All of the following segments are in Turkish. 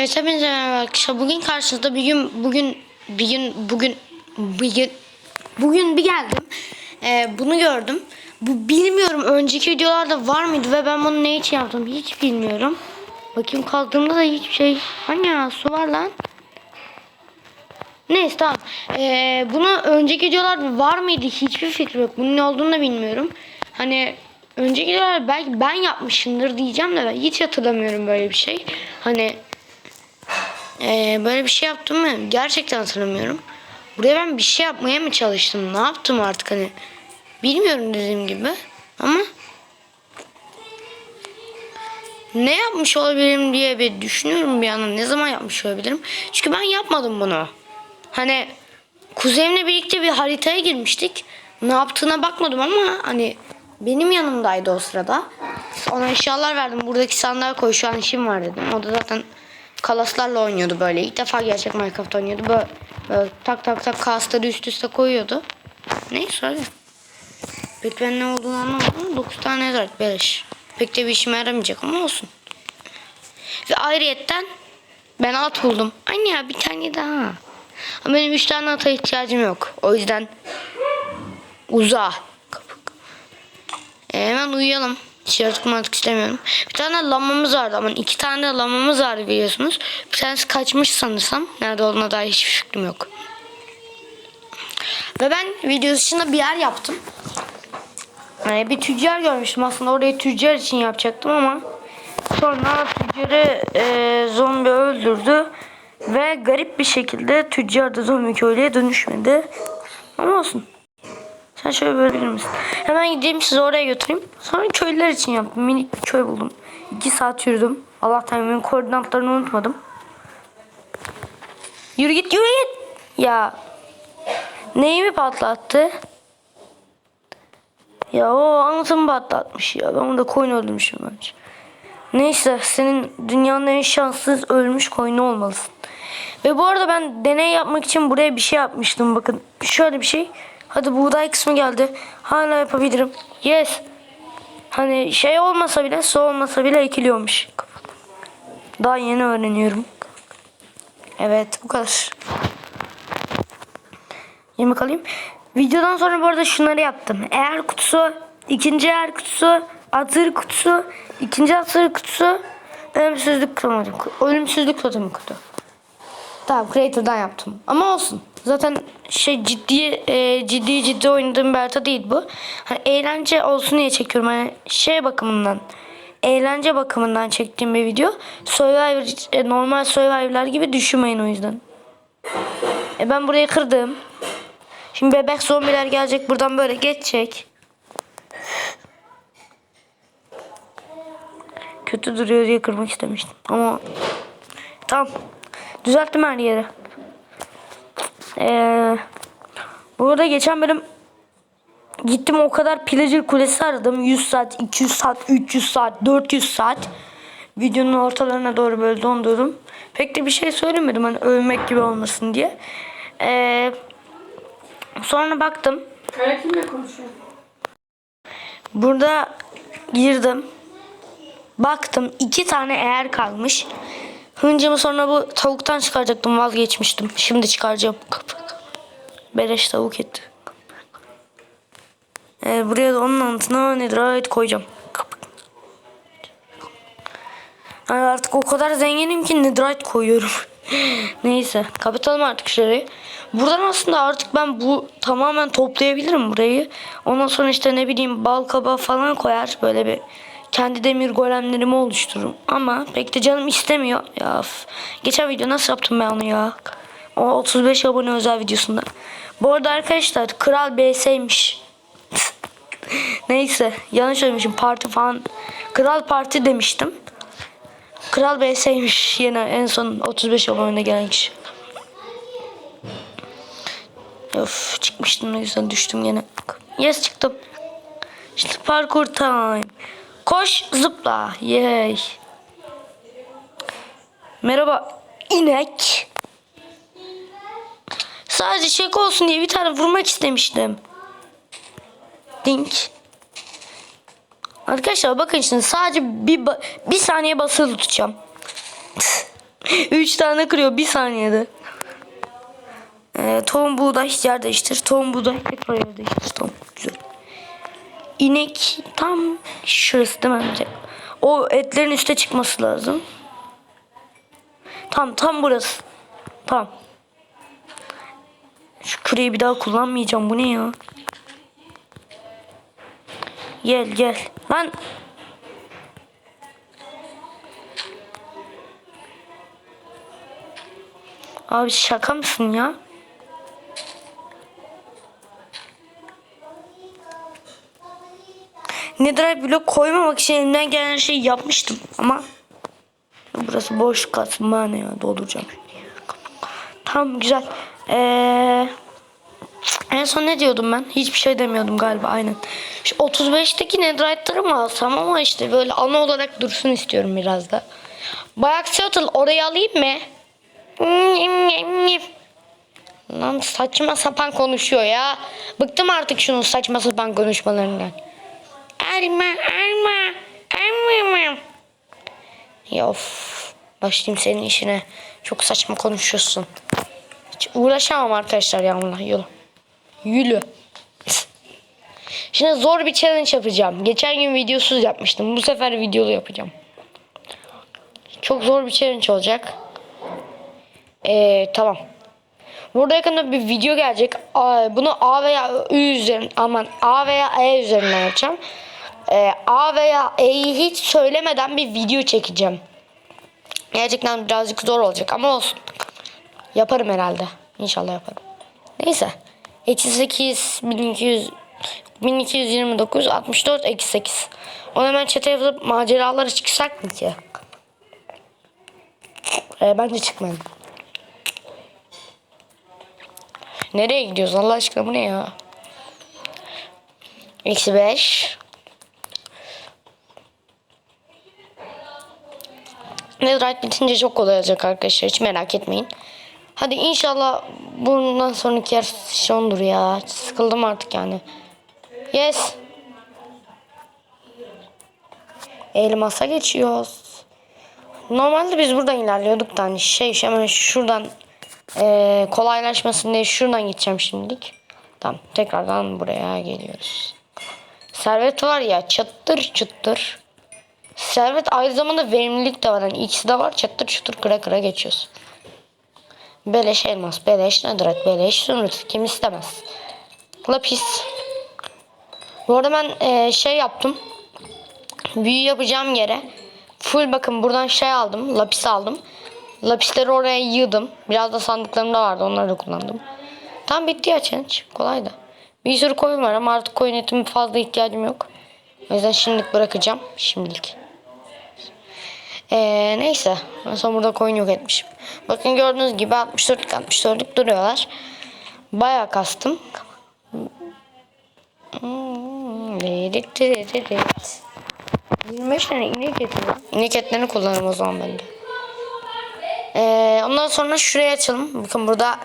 Evet hepinize merhaba arkadaşlar. Bugün karşınızda bir gün bugün bir gün bugün bir gün bugün bir geldim. Ee, bunu gördüm. Bu bilmiyorum önceki videolarda var mıydı ve ben bunu ne için yaptım hiç bilmiyorum. Bakayım kaldığımda da hiçbir şey. Hani ya su var lan. Neyse tamam. Ee, bunu önceki videolarda var mıydı hiçbir fikrim yok. Bunun ne olduğunu da bilmiyorum. Hani önceki videolarda belki ben yapmışımdır diyeceğim de hiç hatırlamıyorum böyle bir şey. Hani ee, böyle bir şey yaptım mı? Gerçekten hatırlamıyorum. Buraya ben bir şey yapmaya mı çalıştım? Ne yaptım artık hani? Bilmiyorum dediğim gibi. Ama ne yapmış olabilirim diye bir düşünüyorum bir yandan. Ne zaman yapmış olabilirim? Çünkü ben yapmadım bunu. Hani kuzenimle birlikte bir haritaya girmiştik. Ne yaptığına bakmadım ama hani benim yanımdaydı o sırada. Ona eşyalar verdim. Buradaki sandığa koy şu an işim var dedim. O da zaten kalaslarla oynuyordu böyle. İlk defa gerçek Minecraft oynuyordu. Böyle, böyle tak tak tak kasları üst üste koyuyordu. Neyse öyle. Pek ben ne olduğunu anlamadım. 9 tane yazar. Beleş. Pek de bir işime yaramayacak ama olsun. Ve ayrıyetten ben at buldum. Anne ya bir tane daha. Ama benim 3 tane ata ihtiyacım yok. O yüzden uza. E, hemen uyuyalım. Dışarı mantık istemiyorum. Bir tane lamamız vardı ama iki tane lamamız vardı biliyorsunuz. Bir tanesi kaçmış sanırsam. Nerede olduğuna dair hiçbir fikrim yok. Ve ben video dışında bir yer yaptım. Yani bir tüccar görmüştüm aslında orayı tüccar için yapacaktım ama sonra tüccarı e, zombi öldürdü ve garip bir şekilde tüccar da zombi köylüye dönüşmedi. Ama olsun. Sen şöyle böyle bilir misin? Hemen gideyim sizi oraya götüreyim. Sonra köylüler için yaptım. Minik bir köy buldum. 2 saat yürüdüm. Allah'tan benim koordinatlarını unutmadım. Yürü git yürü git. Ya neyimi patlattı? Ya o anlatımı patlatmış ya. Ben burada koyun öldürmüşüm bence. Neyse senin dünyanın en şanssız ölmüş koyunu olmalısın. Ve bu arada ben deney yapmak için buraya bir şey yapmıştım. Bakın şöyle bir şey. Hadi buğday kısmı geldi. Hala yapabilirim. Yes. Hani şey olmasa bile su olmasa bile ekiliyormuş. Daha yeni öğreniyorum. Evet bu kadar. Yemek alayım. Videodan sonra bu arada şunları yaptım. Eğer kutusu, ikinci eğer kutusu, atır kutusu, ikinci atır kutusu, ölümsüzlük totemi, ölümsüzlük totemi kutu. Tamam Creator'dan yaptım. Ama olsun. Zaten şey ciddi e, ciddi ciddi oynadığım bir harita değil bu. Hani eğlence olsun diye çekiyorum. Hani şey bakımından eğlence bakımından çektiğim bir video. Survivor e, normal Survivor'lar gibi düşünmeyin o yüzden. E ben burayı kırdım. Şimdi bebek zombiler gelecek buradan böyle geçecek. Kötü duruyor diye kırmak istemiştim. Ama tamam. Düzelttim her yeri. Ee, burada geçen bölüm gittim o kadar Pillager Kulesi aradım. 100 saat, 200 saat, 300 saat, 400 saat. Videonun ortalarına doğru böyle dondurdum. Pek de bir şey söylemedim hani övmek gibi olmasın diye. Ee, sonra baktım. Kimle konuşuyor? Burada girdim. Baktım iki tane eğer kalmış. Hıncımı sonra bu tavuktan çıkaracaktım vazgeçmiştim. Şimdi çıkaracağım. Beleş tavuk eti. Ee, buraya da onun altına netherite koyacağım. Yani artık o kadar zenginim ki netherite koyuyorum. Neyse kapatalım artık şurayı. Buradan aslında artık ben bu tamamen toplayabilirim burayı. Ondan sonra işte ne bileyim bal kabağı falan koyar böyle bir kendi demir golemlerimi oluştururum. Ama pek de canım istemiyor. Ya geçen video nasıl yaptım ben onu ya? O 35 abone özel videosunda. Bu arada arkadaşlar Kral BS'ymiş. Neyse yanlış söylemişim parti falan. Kral Parti demiştim. Kral BS'ymiş yine en son 35 abone gelen kişi. Of çıkmıştım o yüzden düştüm yine. Yes çıktım. İşte parkur time. Koş zıpla. Yay. Merhaba inek. Sadece şaka olsun diye bir tane vurmak istemiştim. Dink. Arkadaşlar bakın şimdi sadece bir bir saniye basılı tutacağım. Üç tane kırıyor bir saniyede. Ee, tohum buğday yer değiştir. Tohum buğday tekrar yer değiştir. Tamam güzel. İnek tam şurası değil mi? O etlerin üste çıkması lazım. Tam tam burası. Tamam. Şu küreyi bir daha kullanmayacağım. Bu ne ya? Gel gel. Lan. Abi şaka mısın ya? Netherite blok koymamak için elimden gelen şeyi yapmıştım ama burası boş katma ne ya dolduracağım. Tamam güzel. Ee, en son ne diyordum ben? Hiçbir şey demiyordum galiba aynen. Şu 35'teki netherite'ları mı alsam ama işte böyle ana olarak dursun istiyorum biraz da. Bayak Seattle orayı alayım mı? Lan saçma sapan konuşuyor ya. Bıktım artık şunun saçma sapan konuşmalarından. Elma, elma, elma. Ya of. Başlayayım senin işine. Çok saçma konuşuyorsun. Hiç uğraşamam arkadaşlar yanımla. Yürü. Yürü. Şimdi zor bir challenge yapacağım. Geçen gün videosuz yapmıştım. Bu sefer videolu yapacağım. Çok zor bir challenge olacak. Ee, tamam. Burada yakında bir video gelecek. Bunu A veya Ü üzerinden aman A veya E üzerinden yapacağım. Ee, A veya E'yi hiç söylemeden bir video çekeceğim. Gerçekten birazcık zor olacak ama olsun. Yaparım herhalde. İnşallah yaparım. Neyse. Eksi 8 1200 1229 64 eksi 8. Onu hemen çete yazıp maceralara çıksak mı ki? Ee, bence çıkmayalım. Nereye gidiyoruz Allah aşkına bu ne ya? Eksi 5. Netherite bitince çok kolay olacak arkadaşlar. Hiç merak etmeyin. Hadi inşallah bundan sonraki yer sondur ya. Sıkıldım artık yani. Yes. Elmas'a geçiyoruz. Normalde biz buradan ilerliyorduk da hani şey hemen şuradan eee, kolaylaşmasın diye şuradan gideceğim şimdilik. Tamam tekrardan buraya geliyoruz. Servet var ya çattır çıttır. Servet aynı zamanda verimlilik de var. Yani ikisi de var çattır çıtır kıra kıra geçiyoruz. Beleş elmas, beleş netherite, beleş zümrüt. Kim istemez? Lapis. Bu arada ben eee, şey yaptım. Büyü yapacağım yere. Full bakın buradan şey aldım. Lapis aldım. Lapisleri oraya yığdım. Biraz da sandıklarımda vardı. Onları da kullandım. Tam bitti ya challenge. Kolaydı. Bir sürü koyun var ama artık koyun etime fazla ihtiyacım yok. O yüzden şimdilik bırakacağım. Şimdilik. Ee, neyse. En son burada koyun yok etmişim. Bakın gördüğünüz gibi 64'lük 64'lük duruyorlar. Bayağı kastım. Hmm, dedik, dedik, dedik. 25 tane inek eti var. İnek etlerini kullanırım o zaman ben de. Ee, ondan sonra şuraya açalım. Bakın burada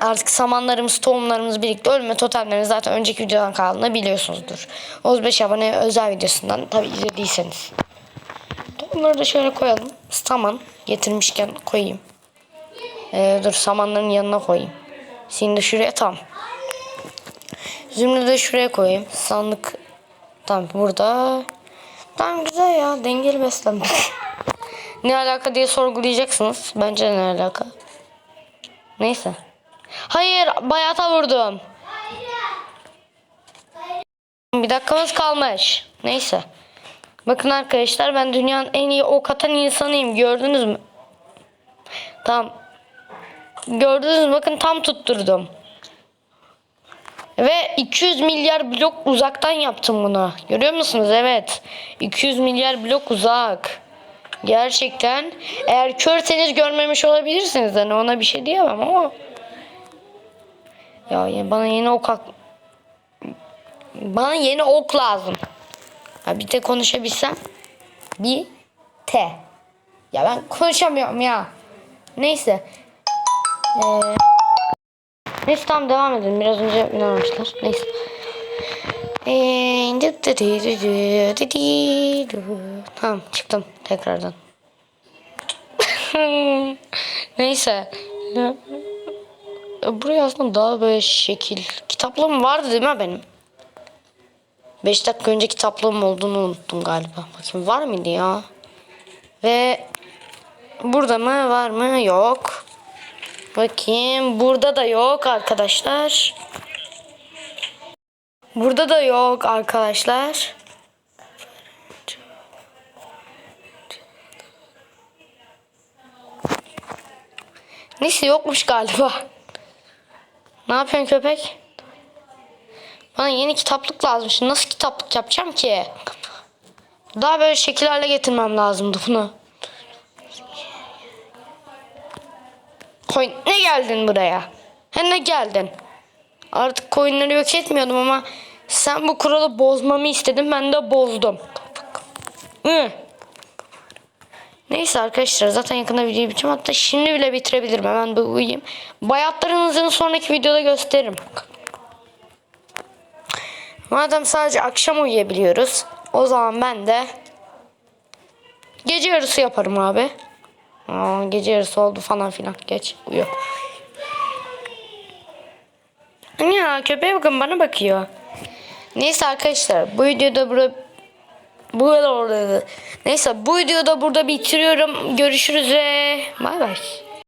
artık samanlarımız, tohumlarımız birlikte ölme totemlerini zaten önceki videodan kaldığını biliyorsunuzdur. 35 abone özel videosundan tabi izlediyseniz. Tohumları da şöyle koyalım. Saman getirmişken koyayım. Ee, dur samanların yanına koyayım. Seni de şuraya tam. Zümrüdü de şuraya koyayım. Sandık tam burada. Tamam güzel ya dengeli beslenme. ne alaka diye sorgulayacaksınız. Bence ne alaka. Neyse. Hayır bayata vurdum. Bir dakikamız kalmış. Neyse. Bakın arkadaşlar ben dünyanın en iyi ok atan insanıyım. Gördünüz mü? Tamam. Gördünüz mü? Bakın tam tutturdum. Ve 200 milyar blok uzaktan yaptım bunu. Görüyor musunuz? Evet. 200 milyar blok uzak. Gerçekten. Eğer körseniz görmemiş olabilirsiniz. Hani ona bir şey diyemem ama. Ya bana yeni ok Bana yeni ok lazım. Ya bir de konuşabilsem. Bir T. Ya ben konuşamıyorum ya. Neyse. Ee, neyse tamam devam edelim. Biraz önce ne inanmışlar. Neyse. Tamam çıktım tekrardan. Neyse. Ee, buraya aslında daha böyle şekil. Kitaplığım vardı değil mi benim? 5 dakika önce kitaplığım olduğunu unuttum galiba. Bakayım var mıydı ya? Ve burada mı var mı? Yok. Bakayım burada da yok arkadaşlar. Burada da yok arkadaşlar. Neyse yokmuş galiba. Ne yapıyorsun köpek? Bana yeni kitaplık lazım. Şimdi nasıl kitaplık yapacağım ki? Daha böyle şekil hale getirmem lazımdı bunu. Koyun ne geldin buraya? He ne geldin? Artık koyunları yok etmiyordum ama sen bu kuralı bozmamı istedin ben de bozdum. Hı. Neyse arkadaşlar zaten yakında videoyu bitireceğim. Hatta şimdi bile bitirebilirim. Hemen bir uyuyayım. Bayatlarınızın sonraki videoda gösteririm. Madem sadece akşam uyuyabiliyoruz. O zaman ben de gece yarısı yaparım abi. Aa, gece yarısı oldu falan filan. Geç uyu. Ya köpeğe bakın bana bakıyor. Neyse arkadaşlar bu videoda burada bu orada. Neyse bu videoda burada bitiriyorum. Görüşürüz ve bay bay.